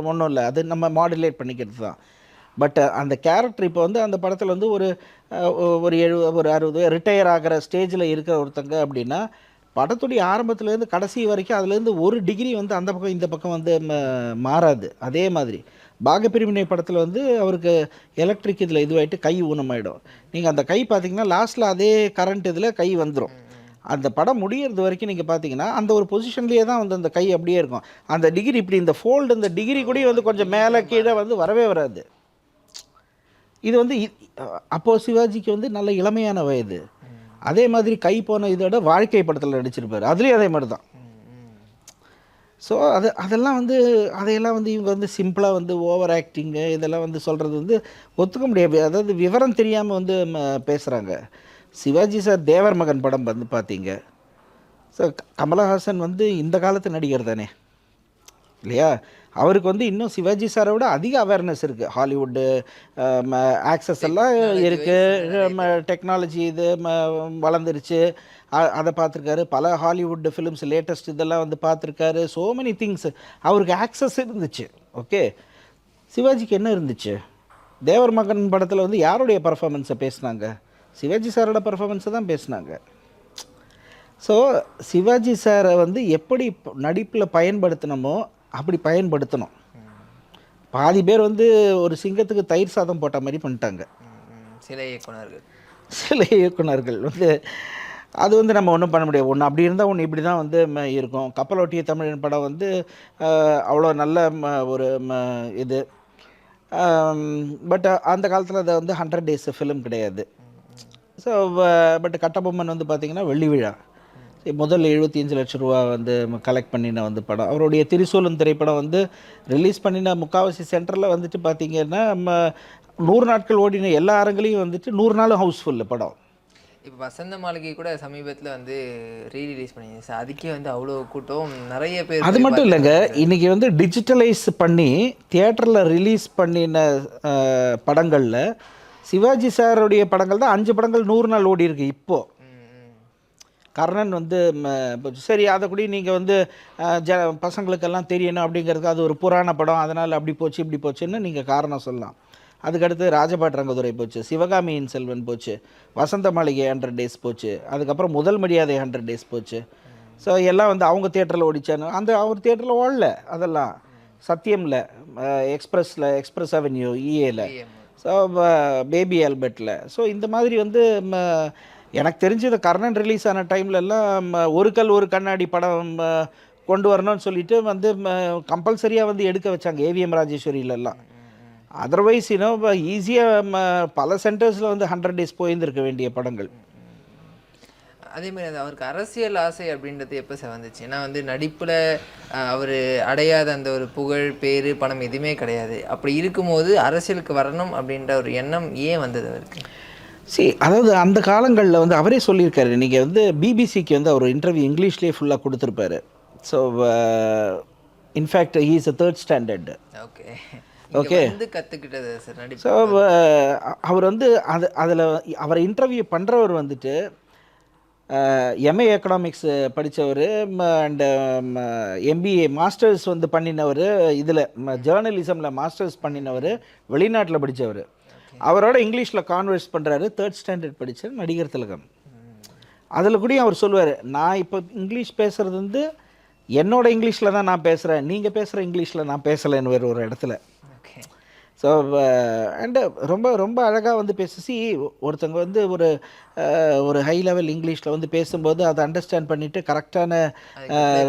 S1: ஒன்றும் இல்லை. அது நம்ம மாடுலேட் பண்ணிக்கிறது தான் பட் அந்த கேரக்டர் இப்போ வந்து அந்த படத்தில் வந்து ஒரு ஒரு எழுபது ஒரு அறுபது ரிட்டையர் ஆகிற ஸ்டேஜில் இருக்கிற ஒருத்தங்க அப்படின்னா படத்துடைய ஆரம்பத்துலேருந்து கடைசி வரைக்கும் அதுலேருந்து ஒரு டிகிரி வந்து அந்த பக்கம் இந்த பக்கம் வந்து மாறாது. அதே மாதிரி பாகப்பிரிவினை படத்தில் வந்து அவருக்கு எலக்ட்ரிக் இதில் இதுவாயிட்டு கை ஊனமாயிடும். நீங்கள் அந்த கை பார்த்தீங்கன்னா லாஸ்ட்டில் அதே கரண்ட் இதில் கை வந்துடும் அந்த படம் முடியறது வரைக்கும் நீங்கள் பார்த்தீங்கன்னா அந்த ஒரு பொசிஷன்லேயே தான் வந்து அந்த கை அப்படியே இருக்கும். அந்த டிகிரி இப்படி இந்த ஃபோல்டு இந்த டிகிரி கூட வந்து கொஞ்சம் மேலே கீழே வந்து வரவே வராது. இது வந்து அப்போது அப்போ சிவாஜிக்கு வந்து நல்ல இளமையான வயது. அதே மாதிரி கை போன இதோட வாழ்க்கை படத்தில் நடிச்சிருப்பார். அதுலேயும் அதே மாதிரி தான் ஸோ அது அதெல்லாம் வந்து அதையெல்லாம் வந்து இவங்க வந்து சிம்பிளாக வந்து ஓவர் ஆக்டிங்கு இதெல்லாம் வந்து சொல்கிறது வந்து ஒத்துக்க முடியாது. அதாவது விவரம் தெரியாமல் வந்து பேசுகிறாங்க சிவாஜி சார் தேவர் மகன் படம் வந்து பார்த்தீங்க. ஸோ கமலஹாசன் வந்து இந்த காலத்து நடிகர் தானே. இல்லையா? அவருக்கு வந்து இன்னும் சிவாஜி சாரை விட அதிக அவேர்னஸ் இருக்குது ஹாலிவுட்டு ஆக்சஸ் எல்லாம் இருக்குது டெக்னாலஜி இது ம- வளர்ந்துருச்சு. அதை பார்த்துருக்காரு. பல ஹாலிவுட் ஃபிலிம்ஸ் லேட்டஸ்ட் இதெல்லாம் வந்து பார்த்துருக்காரு. ஸோ மெனி திங்ஸ் அவருக்கு ஆக்சஸ் இருந்துச்சு. ஓகே சிவாஜிக்கு என்ன இருந்துச்சு? தேவர் மகன் படத்தில் வந்து யாருடைய பர்ஃபார்மன்ஸை பேசுனாங்க? சிவாஜி சாரோட பர்ஃபார்மன்ஸை தான் பேசுனாங்க. ஸோ சிவாஜி சாரை வந்து எப்படி நடிப்பில் பயன்படுத்தினமோ அப்படி பயன்படுத்தணும். பாதி பேர் வந்து ஒரு சிங்கத்துக்கு தயிர் சாதம் போட்ட மாதிரி பண்ணிட்டாங்க.
S5: சில இயக்குனர்கள்.
S1: சில இயக்குனர்கள். வந்து அது வந்து நம்ம ஒன்றும் பண்ண முடியாது. ஒன்று அப்படி இருந்தால் ஒன்று இப்படி தான் வந்து இருக்கும். கப்பலோட்டிய தமிழன் படம் வந்து அவ்வளோ நல்ல ஒரு இது. பட் அந்த காலத்தில் அது வந்து ஹண்ட்ரட் டேஸ் ஃபிலிம் கிடையாது. ஸோ பட் கட்டபொம்மன் வந்து பார்த்திங்கன்னா வெள்ளி விழா. முதல் எழுபத்தி அஞ்சு லட்ச ரூபா வந்து கலெக்ட் பண்ணின வந்து படம். அவருடைய திரிசூலன் திரைப்படம் வந்து ரிலீஸ் பண்ணின முக்காவாசி சென்டரில் வந்துட்டு பார்த்தீங்கன்னா நம்ம நூறு நாட்கள் ஓடின எல்லா அரங்குலையும் வந்துட்டு நூறு நாளும் ஹவுஸ்ஃபுல்லு படம்.
S5: இப்போ வசந்த மாளிகை கூட சமீபத்தில் வந்து ரீ ரிலீஸ் பண்ணியிருந்துச்சு சார் அதுக்கே வந்து அவ்வளோ கூட்டம் நிறைய பேர்
S1: அது மட்டும் இல்லைங்க. இன்றைக்கி வந்து டிஜிட்டலைஸ் பண்ணி தியேட்டரில் ரிலீஸ் பண்ணின படங்கள்ல சிவாஜி சாருடைய படங்கள் தான் அஞ்சு படங்கள் நூறு நாள் ஓடி இருக்கு இப்போது கர்ணன் வந்து ம, சரி அதை கூட நீங்கள் வந்து ஜ பசங்களுக்கெல்லாம் தெரியணும் அப்படிங்கிறதுக்கு அது ஒரு புராண படம். அதனால் அப்படி போச்சு இப்படி போச்சுன்னு நீங்கள் காரணம் சொல்லலாம். அதுக்கடுத்து ராஜபாட் ரங்கதுரை போச்சு சிவகாமியின் செல்வன் போச்சு வசந்த மாளிகை ஹண்ட்ரட் டேஸ் போச்சு அதுக்கப்புறம் முதல் மரியாதை ஹண்ட்ரட் டேஸ் போச்சு. ஸோ எல்லாம் வந்து அவங்க தேட்டரில் ஓடிச்சானு அந்த அவர் தேட்டரில் ஓடல அதெல்லாம். சத்தியமில் எக்ஸ்பிரஸில் எக்ஸ்பிரஸ் அவென்யூ இஏல ஸோ பேபி ஆல்பர்ட்டில் ஸோ இந்த மாதிரி வந்து ம, எனக்கு தெரிஞ்சு இந்த கர்ணன் ரிலீஸ் ஆன டைம்லலாம் ம, ஒரு கல் ஒரு கண்ணாடி படம் கொண்டு வரணும்னு சொல்லிட்டு வந்து கம்பல்சரியாக வந்து எடுக்க வச்சாங்க ஏவிஎம் ராஜேஸ்வரியிலலாம் அதர்வைஸ் இன்னோ ஈஸியாக பல சென்டர்ஸில் வந்து ஹண்ட்ரட் டேஸ் போயிருந்திருக்க வேண்டிய படங்கள்.
S5: அதே மாதிரி அது அவருக்கு அரசியல் ஆசை அப்படின்றது எப்போ சார் வந்துச்சு? ஏன்னா வந்து நடிப்பில் அவர் அடையாத அந்த ஒரு புகழ் பேர் பணம் எதுவுமே கிடையாது. அப்படி இருக்கும்போது அரசியலுக்கு வரணும் அப்படின்ற ஒரு எண்ணம் ஏன் வந்தது அவருக்கு?
S1: சி அதாவது அந்த காலங்களில் வந்து அவரே சொல்லியிருக்காரு. நீங்கள் வந்து பிபிசிக்கு வந்து அவர் இன்டர்வியூ இங்கிலீஷ்லேயே ஃபுல்லாக கொடுத்துருப்பாரு. So in fact he is a third standard
S5: okay.
S1: Okay.
S5: வந்து கற்றுக்கிட்டது சார் நடிப்பு.
S1: ஸோ அவர் வந்து அது அதில் அவரை இன்டர்வியூ பண்ணுறவர் வந்துட்டு எம்ஏ எக்கனாமிக்ஸ் படித்தவர் அண்டு எம்பிஏ மாஸ்டர்ஸ் வந்து பண்ணினவர் இதில் ஜேர்னலிசமில் மாஸ்டர்ஸ் பண்ணினவர் வெளிநாட்டில் படித்தவர் அவரோட இங்கிலீஷில் கான்வர்ஸ் பண்ணுறாரு தேர்ட் ஸ்டாண்டர்ட் படித்த நடிகர் திலகம். அதில் கூட அவர் சொல்லுவார் நான் இப்போ இங்கிலீஷ் பேசுகிறது வந்து என்னோட இங்கிலீஷில் தான் நான் பேசுகிறேன் நீங்கள் பேசுகிற இங்கிலீஷில் நான் பேசலைன்னு வேறு ஒரு இடத்துல. ஸோ அண்டு ரொம்ப ரொம்ப அழகாக வந்து பேசி ஒருத்தங்க வந்து ஒரு ஒரு ஹை லெவல் இங்கிலீஷில் வந்து பேசும்போது அதை அண்டர்ஸ்டாண்ட் பண்ணிவிட்டு கரெக்டான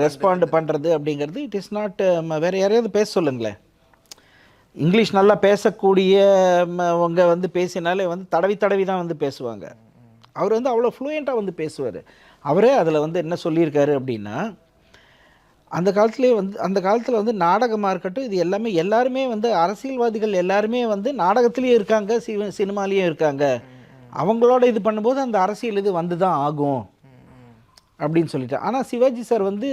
S1: ரெஸ்பாண்ட் பண்ணுறது அப்படிங்கிறது இட் இஸ் நாட் வேறு யாரையாவது பேச சொல்லுங்களேன். இங்கிலீஷ் நல்லா பேசக்கூடிய அவங்க வந்து பேசினாலே வந்து தடவி தடவி தான் வந்து பேசுவாங்க. அவர் வந்து அவ்வளோ ஃப்ளூயண்ட்டாக வந்து பேசுவார். அவரே அதில் வந்து என்ன சொல்லியிருக்காரு அப்படின்னா அந்த காலத்துலேயே வந்து அந்த காலத்தில் வந்து நாடகமாக இருக்கட்டும் இது எல்லாமே எல்லாருமே வந்து அரசியல்வாதிகள் எல்லாருமே வந்து நாடகத்துலேயும் இருக்காங்க சி சினிமாலேயும் இருக்காங்க. அவங்களோட இது பண்ணும்போது அந்த அரசியல் இது வந்து தான் ஆகும். அப்படின்னு சொல்லிட்டு. ஆனால் சிவாஜி சார் வந்து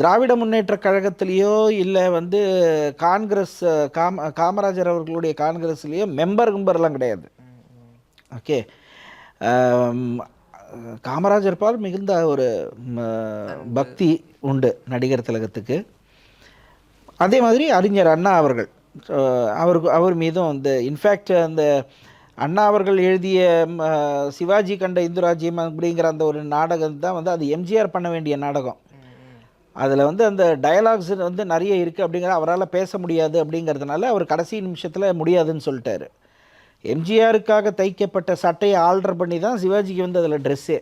S1: திராவிட முன்னேற்ற கழகத்திலேயோ இல்லை வந்து காங்கிரஸ் காம காமராஜர் அவர்களுடைய காங்கிரஸ்லேயோ மெம்பர் கும்பர்லாம் கிடையாது. ஓகே. காமராஜர் பால் மிகுந்த ஒரு ம, பக்தி. உண்டு நடிகர் திலகத்துக்கு. அதே மாதிரி அறிஞர் அண்ணா அவர்கள். அவருக்கு அவர் மீதும் இந்த இன்ஃபேக்ட் அந்த அண்ணா அவர்கள் எழுதிய சிவாஜி கண்ட இந்து ராஜ்யம் அப்படிங்கிற அந்த ஒரு நாடகம் தான் வந்து அது எம்ஜிஆர் பண்ண வேண்டிய நாடகம். அதில் வந்து அந்த டயலாக்ஸ் வந்து நிறைய இருக்குது அப்படிங்கிற அவரால் பேச முடியாது அப்படிங்கிறதுனால அவர் கடைசி நிமிஷத்தில் முடியாதுன்னு சொல்லிட்டாரு. எம்ஜிஆருக்காக தைக்கப்பட்ட சட்டையை ஆல்டர் பண்ணி தான் சிவாஜிக்கு வந்து அதில் ட்ரெஸ்ஸு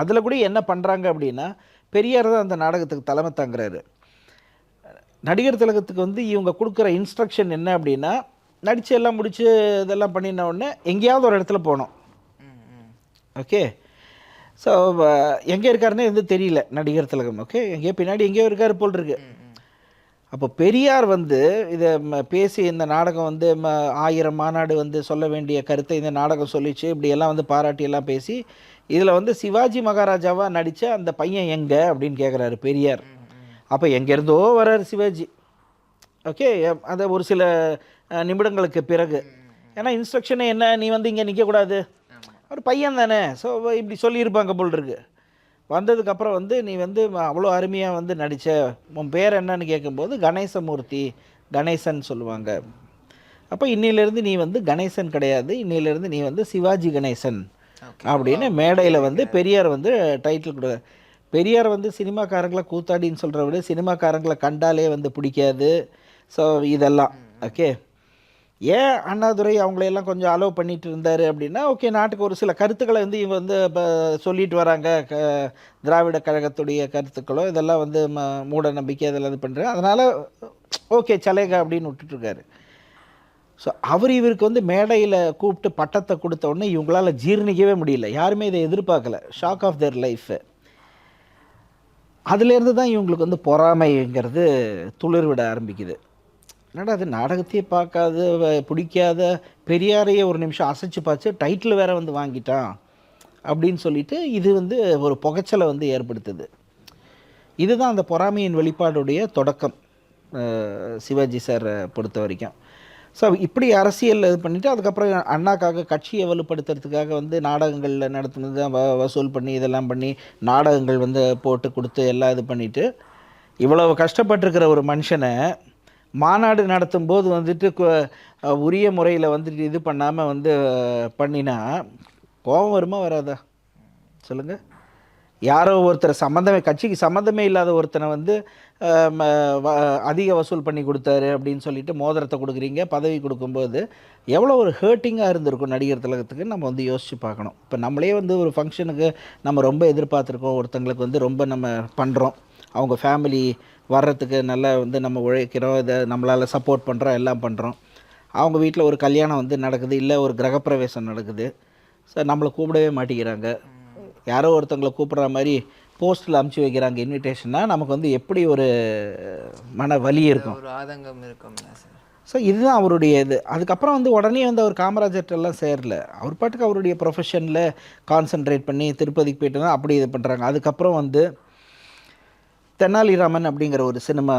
S1: அதில் கூட என்ன பண்ணுறாங்க அப்படின்னா பெரியார் தான் அந்த நாடகத்துக்கு தலைமை தாங்குறாரு. நடிகர் திலகத்துக்கு வந்து இவங்க கொடுக்குற இன்ஸ்ட்ரக்ஷன் என்ன அப்படின்னா நடித்து எல்லாம் முடித்து இதெல்லாம் பண்ணின உடனே எங்கேயாவது ஒரு இடத்துல போனோம் ஓகே? ஸோ எங்கே இருக்காருன்னு எதுவும் தெரியல நடிகர் திலகம். ஓகே? எங்கேயோ பின்னாடி எங்கேயோ இருக்கார் போல் இருக்கு. அப்போ பெரியார் வந்து இதை ம- பேசி இந்த நாடகம் வந்து ம- ஆயிரம் மாநாடு வந்து சொல்ல வேண்டிய கருத்தை இந்த நாடகம் சொல்லிச்சு இப்படியெல்லாம் வந்து பாராட்டியெல்லாம் பேசி இதில் வந்து சிவாஜி மகாராஜாவா நடித்த அந்த பையன் எங்கே அப்படின்னு கேட்குறாரு பெரியார். அப்போ எங்கேருந்தோ வர்றாரு சிவாஜி. ஓகே அந்த ஒரு சில நிமிடங்களுக்கு பிறகு. ஏன்னா இன்ஸ்ட்ரக்ஷனே என்ன நீ வந்து இங்கே நிற்கக்கூடாது ஒரு பையன் தானே. ஸோ இப்படி சொல்லியிருப்பாங்க போல் இருக்கு. வந்ததுக்கப்புறம் வந்து நீ வந்து அவ்வளோ அருமையாக வந்து நடித்த உன் பேர் என்னன்னு கேட்கும்போது கணேசமூர்த்தி கணேசன் சொல்லுவாங்க. அப்போ இன்னிலிருந்து நீ வந்து கணேசன் கிடையாது. இன்னிலிருந்து நீ வந்து சிவாஜி கணேசன். அப்படின்னு மேடையில் வந்து பெரியார் வந்து டைட்டில் கொடு பெரியார் வந்து சினிமாக்காரங்களை கூத்தாடின்னு சொல்கிறத விட சினிமாக்காரங்களை கண்டாலே வந்து பிடிக்காது. ஸோ இதெல்லாம். ஓகே ஏன் அண்ணாதுரை அவங்களையெல்லாம் கொஞ்சம் அலோவ் பண்ணிட்டு இருந்தார் அப்படின்னா ஓகே நாட்டுக்கு ஒரு சில கருத்துக்களை வந்து இவங்க வந்து இப்போ சொல்லிட்டு வராங்க. க திராவிட கழகத்துடைய கருத்துக்களோ இதெல்லாம் வந்து ம மூட நம்பிக்கை இதெல்லாம் இது பண்ணுறாங்க அதனால் ஓகே சலேகா அப்படின்னு விட்டுட்ருக்காரு ஸோ அவர் இவருக்கு வந்து மேடையில் கூப்பிட்டு பட்டத்தை கொடுத்த உடனே இவங்களால் ஜீர்ணிக்கவே முடியல. யாருமே இதை எதிர்பார்க்கல. ஷாக் ஆஃப் தேர் லைஃப் அதுலேருந்து தான் இவங்களுக்கு வந்து பொறாமைங்கிறது துளிர் விட ஆரம்பிக்குது. என்னடா அது நாடகத்தையே பார்க்காத பிடிக்காத பெரியாரையே ஒரு நிமிஷம் அசைச்சு பார்த்து டைட்டில் வேற வந்து வாங்கிட்டான் அப்படின்னு சொல்லிட்டு இது வந்து ஒரு புகைச்சலை வந்து ஏற்படுத்துது. இதுதான் அந்த பொறாமையின் வெளிப்பாடுடைய தொடக்கம். சிவாஜி சார் பொறுத்த வரைக்கும் ஸோ இப்படி அரசியல் இது பண்ணிவிட்டு அதுக்கப்புறம் அண்ணாக்காக கட்சியை வலுப்படுத்துறதுக்காக வந்து நாடகங்களில் நடத்துனது வ வசூல் பண்ணி இதெல்லாம் பண்ணி நாடகங்கள் வந்து போட்டு கொடுத்து எல்லாம் இது பண்ணிவிட்டு இவ்வளவு கஷ்டப்பட்டிருக்கிற ஒரு மனுஷனை மாநாடு நடத்தும் போது வந்துட்டு உரிய முறையில் வந்துட்டு இது பண்ணாமல் வந்து பண்ணினா கோபம் வருமா வராதா? சொல்லுங்கள் யாரோ ஒருத்தர் சம்மந்தமே கட்சிக்கு சம்மந்தமே இல்லாத ஒருத்தனை வந்து அதிக வசூல் பண்ணி கொடுத்தாரு அப்படின்னு சொல்லிட்டு மோதிரத்தை கொடுக்குறீங்க பதவி கொடுக்கும்போது எவ்வளோ ஒரு ஹேர்ட்டிங்காக இருந்திருக்கும் நடிகர் திலகத்துக்கு? நம்ம வந்து யோசித்து பார்க்கணும். இப்போ நம்மளே வந்து ஒரு ஃபங்க்ஷனுக்கு நம்ம ரொம்ப எதிர்பார்த்துருக்கோம். ஒருத்தங்களுக்கு வந்து ரொம்ப நம்ம பண்ணுறோம் அவங்க ஃபேமிலி வர்றதுக்கு நல்லா வந்து நம்ம உழைக்கிறோம். இதை நம்மளால் சப்போர்ட் பண்ணுறோம் எல்லாம் பண்ணுறோம் அவங்க வீட்டில் ஒரு கல்யாணம் வந்து நடக்குது. இல்லை ஒரு கிரகப்பிரவேசம் நடக்குது. சார் நம்மளை கூப்பிடவே மாட்டேங்கிறாங்க. யாரோ ஒருத்தங்களை கூப்பிட்ற மாதிரி போஸ்ட்டில் அமுச்சு வைக்கிறாங்க இன்விடேஷன்னா நமக்கு வந்து எப்படி ஒரு மன வலி இருக்கும்?
S5: ஒரு ஆதங்கம் இருக்கும்ல சார்.
S1: ஸோ இதுதான் அவருடைய இது. அதுக்கப்புறம் வந்து உடனே வந்து அவர் காமராஜர்ட்ட எல்லாம் சேரல. அவர் பாட்டுக்கு அவருடைய ப்ரொஃபஷனில் கான்சென்ட்ரேட் பண்ணி திருப்பதிக்கு போயிட்டு தான் அப்படி இது பண்ணுறாங்க அதுக்கப்புறம் வந்து தெனாலிராமன் அப்படிங்கிற ஒரு சினிமா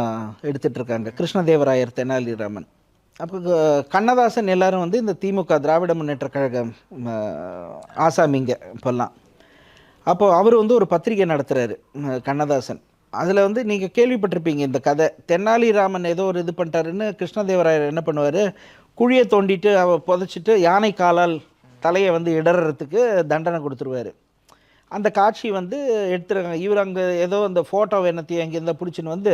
S1: எடுத்துட்டு இருக்காங்க. கிருஷ்ணதேவராயர் தெனாலிராமன். அப்போ கண்ணதாசன் எல்லாரும் வந்து இந்த திமுக திராவிட முன்னேற்ற கழகம் ஆசாமிங்க இப்போல்லாம். அப்போ அவர் வந்து ஒரு பத்திரிகை நடத்துகிறாரு கண்ணதாசன். அதில் வந்து நீங்கள் கேள்விப்பட்டிருப்பீங்க இந்த கதை. தெனாலிராமன் ஏதோ ஒரு இது பண்ணிட்டாருன்னு கிருஷ்ணதேவராயர் என்ன பண்ணுவார்? குழியை தோண்டிட்டு அவ புதைச்சிட்டு யானை காலால் தலையை வந்து இடறதுக்கு தண்டனை கொடுத்துருவாரு. அந்த காட்சி வந்து எடுத்துருக்காங்க. இவர் அங்கே ஏதோ அந்த ஃபோட்டோ என்னத்தையும் அங்கேருந்தா பிடிச்சின்னு வந்து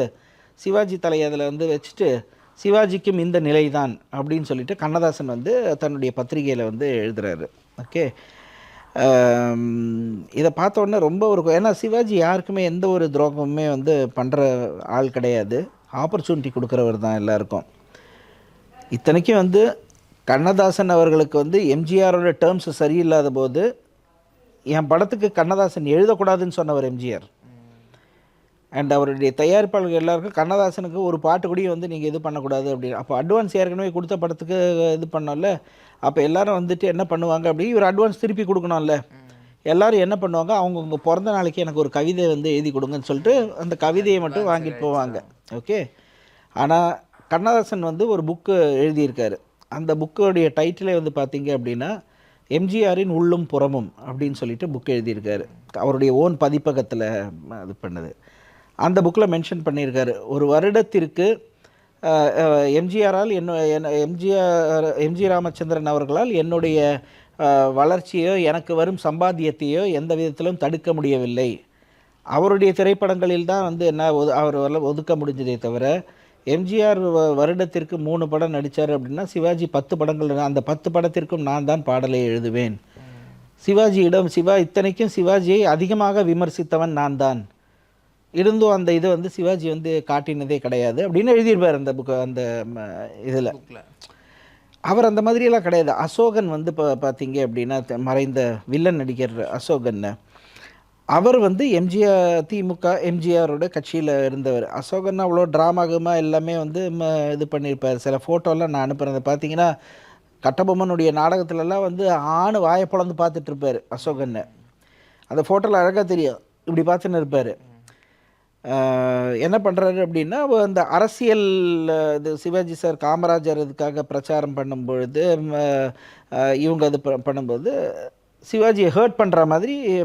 S1: சிவாஜி தலையை அதில் வந்து வச்சுட்டு சிவாஜிக்கும் இந்த நிலைதான் அப்படின்னு சொல்லிட்டு கண்ணதாசன் வந்து தன்னுடைய பத்திரிகையில் வந்து எழுதுறாரு. ஓகே? இதை பார்த்த உடனே ரொம்ப ஒரு ஏன்னா சிவாஜி யாருக்குமே எந்த ஒரு துரோகமுமே வந்து பண்ணுற ஆள் கிடையாது. ஆப்பர்ச்சுனிட்டி கொடுக்குறவர் தான் எல்லாருக்கும். இத்தனைக்கும் வந்து கண்ணதாசன் அவர்களுக்கு வந்து எம்ஜிஆரோட டேர்ம்ஸ் சரியில்லாத போது என் படத்துக்கு கண்ணதாசன் எழுதக்கூடாதுன்னு சொன்னவர் எம்ஜிஆர். அண்ட் அவருடைய தயாரிப்பாளர்கள் எல்லாருக்கும் கண்ணதாசனுக்கு ஒரு பாட்டு கூடயும் வந்து நீங்கள் இது பண்ணக்கூடாது அப்படின்னு அப்போ அட்வான்ஸ் ஏற்கனவே கொடுத்த படத்துக்கு இது பண்ணோம்ல. அப்போ எல்லாரும் வந்துட்டு என்ன பண்ணுவாங்க அப்படி இவர் அட்வான்ஸ் திருப்பி கொடுக்கணும்ல. எல்லாரும் என்ன பண்ணுவாங்க? அவங்கவுங்க பிறந்த நாளைக்கு எனக்கு ஒரு கவிதை வந்து எழுதி கொடுங்கன்னு சொல்லிட்டு அந்த கவிதையை மட்டும் வாங்கிட்டு போவாங்க. ஓகே ஆனால் கண்ணதாசன் வந்து ஒரு புக்கு எழுதியிருக்காரு. அந்த புக்கோடைய டைட்டிலே வந்து பார்த்தீங்க அப்படின்னா எம்ஜிஆரின் உள்ளும் புறமும் அப்படின்னு சொல்லிட்டு புக் எழுதியிருக்காரு. அவருடைய ஓன் பதிப்பகத்தில் இது பண்ணது. அந்த புக்கில் மென்ஷன் பண்ணியிருக்காரு. ஒரு வருடத்திற்கு எம்ஜிஆரால் என்ன எம்ஜிஆர் எம்ஜி ராமச்சந்திரன் அவர்களால் என்னுடைய வளர்ச்சியோ எனக்கு வரும் சம்பாத்தியத்தையோ எந்த விதத்திலும் தடுக்க முடியவில்லை. அவருடைய திரைப்படங்களில் தான் வந்து என்ன ஒது அவர் ஒதுக்க முடிஞ்சதே தவிர எம்ஜிஆர் வ- வருடத்திற்கு மூணு படம் நடித்தார் அப்படின்னா சிவாஜி பத்து படங்கள் அந்த பத்து படத்திற்கும் நான் தான் பாடலை எழுதுவேன். சிவாஜியிடம் சிவா இத்தனைக்கும் சிவாஜியை அதிகமாக விமர்சித்தவன் நான் தான். இருந்தும் அந்த இதை வந்து சிவாஜி வந்து காட்டினதே கிடையாது அப்படின்னு எழுதியிருப்பார் அந்த புக்கு அந்த இதில். அவர் அந்த மாதிரியெல்லாம் கிடையாது. அசோகன் வந்து இப்போ பார்த்தீங்க அப்படின்னா மறைந்த வில்லன் நடிகர் அசோகன். அவர் வந்து எம்ஜிஆர் திமுக எம்ஜிஆரோட கட்சியில் இருந்தவர். அசோகன் அவ்வளோ ட்ராமாகுமா எல்லாமே வந்து இது பண்ணியிருப்பார். சில ஃபோட்டோலாம் நான் அனுப்புகிறேன் பார்த்தீங்கன்னா கட்டபொம்மனுடைய நாடகத்துலலாம் வந்து ஆணு வாயை பிளந்து பார்த்துட்டு இருப்பார் அசோகன்னு. அந்த ஃபோட்டோவில் அழகாக தெரியும். இப்படி பார்த்துன்னு இருப்பார். என்ன பண்ணுறாரு அப்படின்னா அந்த அரசியல் இது சிவாஜி சார் காமராஜர் இதுக்காக பிரச்சாரம் பண்ணும்பொழுது இவங்க அது ப- பண்ணும்போது சிவாஜியை ஹர்ட் பண்ணுற மாதிரி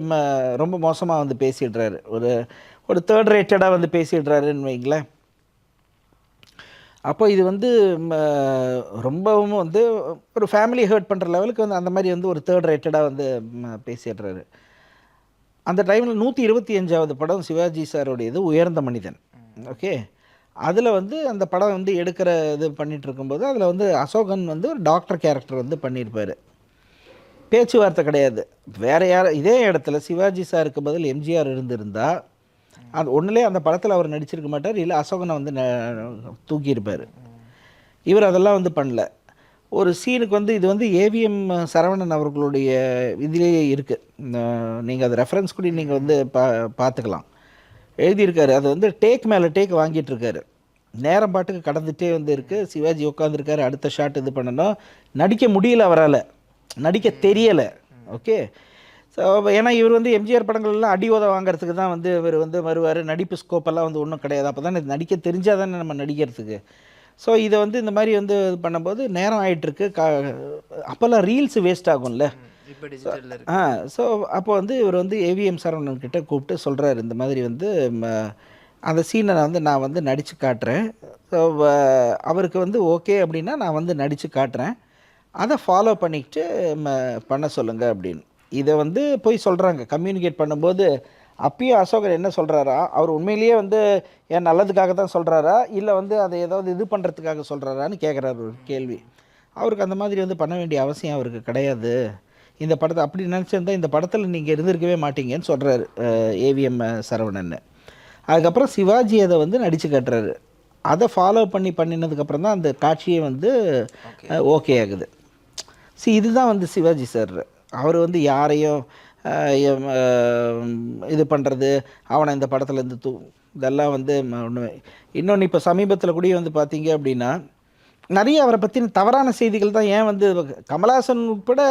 S1: ரொம்ப மோசமாக வந்து பேசிடுறாரு. ஒரு ஒரு தேர்ட் ரேட்டடாக வந்து பேசிடுறாருன்னு வைங்களேன். அப்போ இது வந்து ம, ரொம்பவும் வந்து ஒரு ஃபேமிலி ஹர்ட் பண்ணுற லெவலுக்கு வந்து அந்த மாதிரி வந்து ஒரு தேர்ட் ரேட்டடாக வந்து பேசிடுறாரு. அந்த டைமில் நூற்றி இருபத்தி அஞ்சாவது படம் சிவாஜி சாருடையது உயர்ந்த மனிதன். ஓகே அதில் வந்து அந்த படம் வந்து எடுக்கிற இது பண்ணிகிட்டு இருக்கும்போது அதில் வந்து அசோகன் வந்து ஒரு டாக்டர் கேரக்டர் வந்து பண்ணியிருப்பார். பேச்சுவார்த்தை கிடையாது. வேறு யார் இதே இடத்துல சிவாஜி சாருக்கு பதில் எம்ஜிஆர் இருந்திருந்தா அது ஒன்றுலே அந்த படத்தில் அவர் நடிச்சிருக்க மாட்டார் இல்லை அசோகனை வந்து தூக்கியிருப்பார். இவர் அதெல்லாம் வந்து பண்ணல. ஒரு சீனுக்கு வந்து இது வந்து ஏவிஎம் சரவணன் அவர்களுடைய இதிலேயே இருக்குது நீங்கள் அது ரெஃபரன்ஸ் கூட நீங்கள் வந்து பா பார்த்துக்கலாம் எழுதியிருக்காரு. அது வந்து டேக் மேலே டேக் வாங்கிட்டு இருக்காரு நேரம் பாட்டுக்கு கடந்துட்டே வந்து இருக்கு சிவாஜி உட்காந்துருக்காரு அடுத்த ஷாட் இது பண்ணணும். நடிக்க முடியல அவரால். நடிக்க தெரியலை. ஓகே ஸோ ஏன்னா இவர் வந்து எம்ஜிஆர் படங்கள்லாம் அடி உத வாங்குறதுக்கு தான் வந்து இவர் வந்து வருவார். நடிப்பு ஸ்கோப்பெல்லாம் வந்து ஒன்றும் கிடையாது. அப்போ தானே நடிக்க தெரிஞ்சால் தானே நம்ம நடிக்கிறதுக்கு. ஸோ இதை வந்து இந்த மாதிரி வந்து இது பண்ணும்போது நேரம் ஆயிட்டிருக்கு. கா அப்போல்லாம் ரீல்ஸ் வேஸ்ட் ஆகும்ல. ஆ ஸோ அப்போ வந்து இவர் வந்து ஏவிஎம் சரவணன் கிட்ட கூப்பிட்டு சொல்கிறாரு இந்த மாதிரி வந்து அந்த சீனை வந்து நான் வந்து நடித்து காட்டுறேன். ஸோ அவருக்கு வந்து ஓகே அப்படின்னா நான் வந்து நடித்து காட்டுறேன். அதை ஃபாலோ பண்ணிக்கிட்டு பண்ண சொல்லுங்கள் அப்படின்னு. இதை வந்து போய் சொல்கிறாங்க கம்யூனிகேட் பண்ணும்போது அப்பயும் அசோகர் என்ன சொல்கிறாரா அவர் உண்மையிலேயே வந்து என் நல்லதுக்காக தான் சொல்கிறாரா இல்லை வந்து அதை ஏதாவது இது பண்ணுறதுக்காக சொல்கிறாரான்னு கேட்குறாரு ஒரு கேள்வி. அவருக்கு அந்த மாதிரி வந்து பண்ண வேண்டிய அவசியம் அவருக்கு கிடையாது. இந்த படத்தை அப்படி நினச்சிருந்தா இந்த படத்தில் நீங்கள் இருந்திருக்கவே மாட்டீங்கன்னு சொல்கிறாரு ஏவிஎம் சரவணன் அதுக்கப்புறம் சிவாஜி அதை வந்து நடித்து காட்டுறாரு. அதை ஃபாலோ பண்ணி பண்ணினதுக்கப்புறம் தான் அந்த காட்சியே வந்து ஓகே. ஆகுது. சி இதுதான் வந்து சிவாஜி சார் அவர் வந்து யாரையும் இது பண்ணுறது அவனை இந்த படத்துலேருந்து தூ இதெல்லாம் வந்து ஒன்று இன்னொன்று இப்போ சமீபத்தில் கூட வந்து பார்த்தீங்க அப்படின்னா நிறைய அவரை பற்றின தவறான செய்திகள் தான் ஏன் வந்து கமலாசன் உட்பட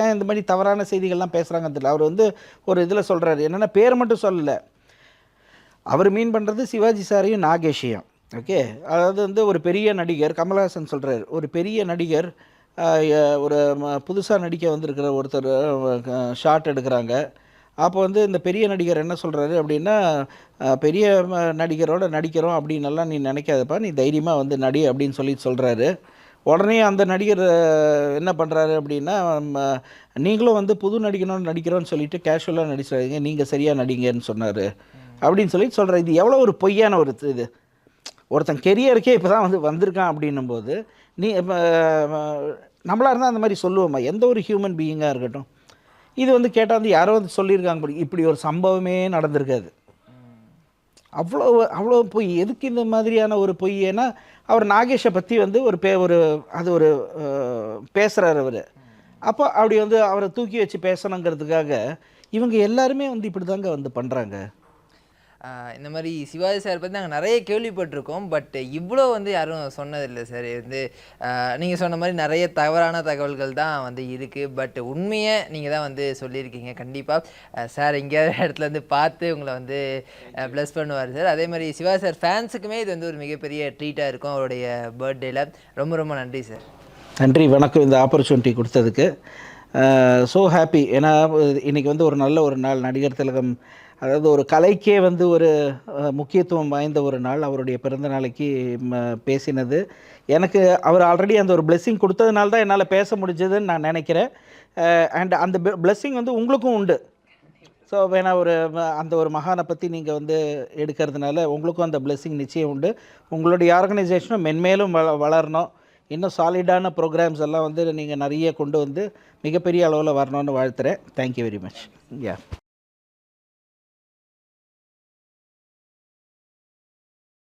S1: ஏன் இந்த மாதிரி தவறான செய்திகள்லாம் பேசுகிறாங்க தெரியல. அவர் வந்து ஒரு இதில் சொல்கிறாரு என்னென்னா பேர் மட்டும் சொல்லலை. அவர் மீன் பண்ணுறது சிவாஜி சாரையும் நாகேஷையும். ஓகே? அதாவது வந்து ஒரு பெரிய நடிகர் கமலஹாசன் சொல்கிறார் ஒரு பெரிய நடிகர் ஒரு புதுசாக நடிக்க வந்திருக்கிற ஒருத்தர் ஷாட் எடுக்கிறாங்க. அப்போ வந்து இந்த பெரிய நடிகர் என்ன சொல்கிறாரு அப்படின்னா பெரிய நடிகரோட நடிக்கிறோம் அப்படின்னெல்லாம் நீ நினைக்காதப்பா நீ தைரியமாக வந்து நடி அப்படின்னு சொல்லி சொல்கிறாரு உடனே அந்த நடிகர் என்ன பண்ணுறாரு அப்படின்னா நீங்களும் வந்து புது நடிக்கணும்னு நடிக்கிறோன்னு சொல்லிட்டு கேஷுவலாக நடிச்சிடாதீங்க நீங்கள் சரியாக நடிங்கன்னு சொன்னார். அப்படின்னு சொல்லி சொல்கிறார் இது எவ்வளோ ஒரு பொய்யான ஒரு இது ஒருத்தன் கெரியருக்கே இப்போ தான் வந்து வந்திருக்கான் அப்படின்னும் போது நீ இப்போ நம்மளாக இருந்தால் அந்த மாதிரி சொல்லுவோம்மா எந்த ஒரு ஹியூமன் பீயிங்காக இருக்கட்டும். இது வந்து கேட்டால் வந்து யாரோ வந்து சொல்லியிருக்காங்க இப்படி- இப்படி ஒரு சம்பவமே நடந்திருக்காது. அவ்வளோ அவ்வளோ பொய். எதுக்கு இந்த மாதிரியான ஒரு பொய் ஏன்னா அவர் நாகேஷை பற்றி வந்து ஒரு பே ஒரு அது ஒரு பேசுகிறார் அவர். அப்போ அப்படி வந்து அவரை தூக்கி வச்சு பேசணுங்கிறதுக்காக இவங்க எல்லாருமே வந்து இப்படி தாங்க வந்து பண்ணுறாங்க
S5: இந்த மாதிரி சிவாஜி சார் பற்றி நாங்கள் நிறைய கேள்விப்பட்டிருக்கோம் பட் இவ்வளோ வந்து யாரும் சொன்னதில்லை சார். வந்து நீங்கள் சொன்ன மாதிரி நிறைய தவறான தகவல்கள் தான் வந்து இருக்குது பட் உண்மையை நீங்கள் தான் வந்து சொல்லியிருக்கீங்க கண்டிப்பாக சார் எங்கேயாவது இடத்துல இருந்து பார்த்து உங்களை வந்து ப்ளஸ் பண்ணுவார் சார். அதே மாதிரி சிவாஜி சார் ஃபேன்ஸுக்குமே இது வந்து ஒரு மிகப்பெரிய ட்ரீட்டாக இருக்கும் அவருடைய பர்த்டேல ரொம்ப ரொம்ப நன்றி சார்.
S1: நன்றி வணக்கம். இந்த ஆப்பர்ச்சுனிட்டி கொடுத்ததுக்கு. ஸோ ஹாப்பி ஏன்னா இன்றைக்கி வந்து ஒரு நல்ல ஒரு நாள். நடிகர் திலகம் அதாவது ஒரு கலைக்கே வந்து ஒரு முக்கியத்துவம் வாய்ந்த ஒரு நாள் அவருடைய பிறந்த நாளைக்கு பேசினது. எனக்கு அவர் ஆல்ரெடி அந்த ஒரு பிளெஸ்ஸிங் கொடுத்ததுனால தான் என்னால் பேச முடிஞ்சதுன்னு நான் நினைக்கிறேன். அண்ட் அந்த பிளெஸ்ஸிங் வந்து உங்களுக்கும் உண்டு. ஸோ வேணா ஒரு அந்த ஒரு மகானை பற்றி நீங்கள் வந்து எடுக்கிறதுனால உங்களுக்கும் அந்த பிளெஸ்ஸிங் நிச்சயம் உண்டு. உங்களுடைய ஆர்கனைசேஷனும் மென்மேலும் வள வளரணும். இன்னும் சாலிடான ப்ரோக்ராம்ஸ் எல்லாம் வந்து நீங்கள் நிறைய கொண்டு வந்து மிகப்பெரிய அளவில் வரணும்னு வாழ்த்துறேன். Thank you very much yeah